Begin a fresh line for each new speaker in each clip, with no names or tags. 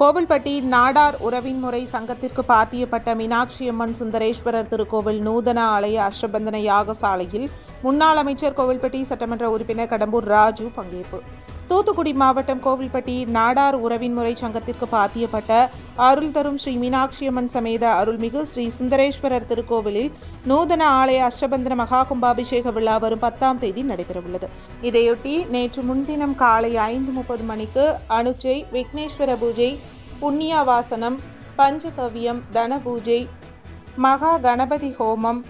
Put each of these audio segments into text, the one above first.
கோவில்பட்டி நாடார் உறவின் முறை சங்கத்திற்கு பாத்தியப்பட்ட மீனாட்சி அம்மன் சுந்தரேஸ்வரர் திருக்கோவில் நூதன ஆலய அஷ்டபந்தன யாகசாலையில் முன்னாள் அமைச்சர் கோவில்பட்டி சட்டமன்ற உறுப்பினர் கடம்பூர் ராஜு பங்கேற்பு. தூத்துக்குடி மாவட்டம் கோவில்பட்டி நாடார் உறவின் முறை சங்கத்திற்கு பாத்தியப்பட்ட அருள் தரும் ஸ்ரீ மீனாட்சியம்மன் சமேத அருள்மிகு ஸ்ரீ சுந்தரேஸ்வரர் திருக்கோவிலில் நூதன ஆலய அஷ்டபந்திர மகா கும்பாபிஷேக விழா வரும் பத்தாம் தேதி நடைபெறவுள்ளது. இதையொட்டி நேற்று முன்தினம் காலை ஐந்து முப்பது மணிக்கு அனுச்சை விக்னேஸ்வர பூஜை புண்ணியவாசனம் பஞ்சகவ்யம் தன பூஜை மகா கணபதி ஹோமம்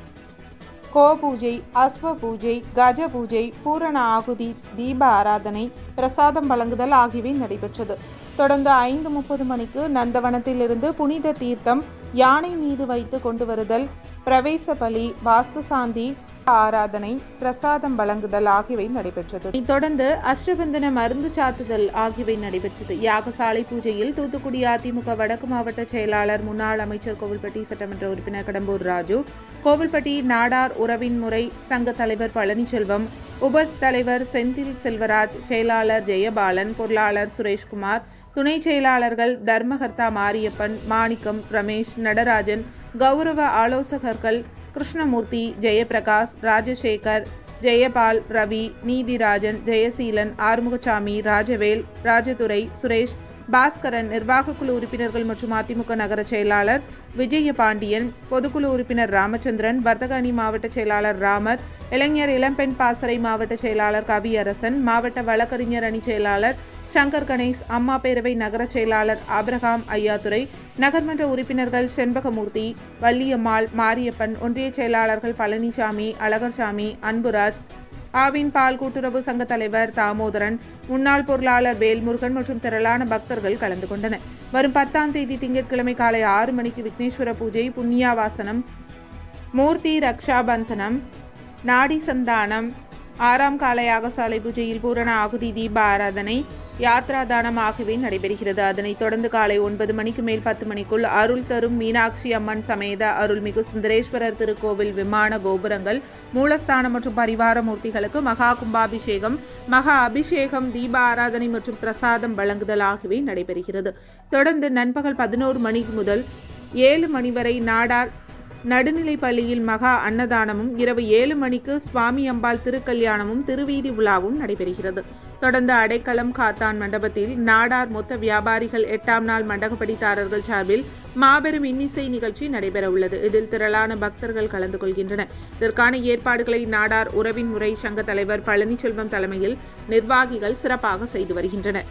கோபூஜை அஸ்வ பூஜை கஜ பூஜை பூரண ஆகுதி தீப ஆராதனை பிரசாதம் வழங்குதல் ஆகியவை நடைபெற்றது. தொடர்ந்து ஐந்து முப்பது மணிக்கு நந்தவனத்திலிருந்து புனித தீர்த்தம் யானை மீது வைத்து கொண்டு வருதல் பிரவேச பலி வாஸ்து சாந்தி ஆராதனை பிரசாதம் வழங்குதல் ஆகியவை நடைபெற்றது. இதைத் தொடர்ந்து அஷ்டபந்தன மருந்து சாத்துதல் ஆகியவை நடைபெற்றது. யாகசாலை பூஜையில் தூத்துக்குடி அதிமுக வடக்கு மாவட்ட செயலாளர் முன்னாள் அமைச்சர் கோவில்பட்டி சட்டமன்ற உறுப்பினர் கடம்பூர் ராஜு கோவில்பட்டி நாடார் உறவின் முறை சங்க தலைவர் பழனிச்செல்வம் உப தலைவர் செந்தில் செல்வராஜ் செயலாளர் ஜெயபாலன் பொருளாளர் சுரேஷ்குமார் துணை செயலாளர்கள் தர்மகர்த்தா மாரியப்பன் மாணிக்கம் ரமேஷ் நடராஜன் கௌரவ ஆலோசகர்கள் கிருஷ்ணமூர்த்தி ஜெயபிரகாஷ் ராஜசேகர் ஜெயபால் ரவி நீதிராஜன் ஜெயசீலன் ஆறுமுகசாமி ராஜவேல் ராஜதுரை சுரேஷ் பாஸ்கரன் நிர்வாகக்குழு உறுப்பினர்கள் மற்றும் அதிமுக நகர செயலாளர் விஜயபாண்டியன் பொதுக்குழு உறுப்பினர் ராமச்சந்திரன் வர்த்தக அணி மாவட்ட செயலாளர் ராமர் இளைஞர் இளம்பெண் பாசறை மாவட்ட செயலாளர் கவியரசன் மாவட்ட வழக்கறிஞர் அணி செயலாளர் சங்கர் கணேஷ் அம்மா பேரவை நகர செயலாளர் ஆபிரகாம் ஐயாதுரை நகர்மன்ற உறுப்பினர்கள் செண்பகமூர்த்தி வள்ளியம்மாள் மாரியப்பன் ஒன்றிய செயலாளர்கள் பழனிசாமி அழகர்சாமி அன்புராஜ் ஆவின் பால் கூட்டுறவு சங்க தலைவர் தாமோதரன் முன்னாள் பொருளாளர் வேல்முருகன் மற்றும் திரளான பக்தர்கள் கலந்து கொண்டனர். வரும் பத்தாம் தேதி திங்கட்கிழமை காலை ஆறு மணிக்கு விக்னேஸ்வர பூஜை புண்ணியாவாசனம் மூர்த்தி ரக்ஷாபந்தனம் நாடி சந்தானம் ஆறாம் கால யாகசாலை பூஜையில் பூரண ஆகுதி தீப ஆராதனை யாத்ரா ஆகியவை நடைபெறுகிறது. அதனைத் தொடர்ந்து காலை ஒன்பது மணிக்கு மேல் பத்து மணிக்குள் அருள் தரும் மீனாட்சி அம்மன் சமேத அருள்மிகு சுந்தரேஸ்வரர் திருக்கோவில் விமான கோபுரங்கள் மூலஸ்தானம் மற்றும் பரிவார மூர்த்திகளுக்கு மகா கும்பாபிஷேகம் மகா அபிஷேகம் தீப ஆராதனை மற்றும் பிரசாதம் வழங்குதல் ஆகியவை நடைபெறுகிறது. தொடர்ந்து நண்பகல் பதினோரு மணி முதல் ஏழு மணி வரை நாடார் நடுநிலை பள்ளியில் மகா அன்னதானமும் இரவு ஏழு மணிக்கு சுவாமி அம்பாள் திருக்கல்யாணமும் திருவீதி உலாவும் நடைபெறுகிறது. தொடர்ந்து அடைக்கலம் காத்தான் மண்டபத்தில் நாடார் மொத்த வியாபாரிகள் எட்டாம் நாள் மண்டகப்படித்தாரர்கள் சார்பில் மாபெரும் இன்னிசை நிகழ்ச்சி நடைபெற உள்ளது இதில் திரளான பக்தர்கள் கலந்து கொள்கின்றனர். இதற்கான ஏற்பாடுகளை நாடார் உறவின் முறை சங்க தலைவர் பழனிச்செல்வம் தலைமையில் நிர்வாகிகள் சிறப்பாக செய்து வருகின்றனர்.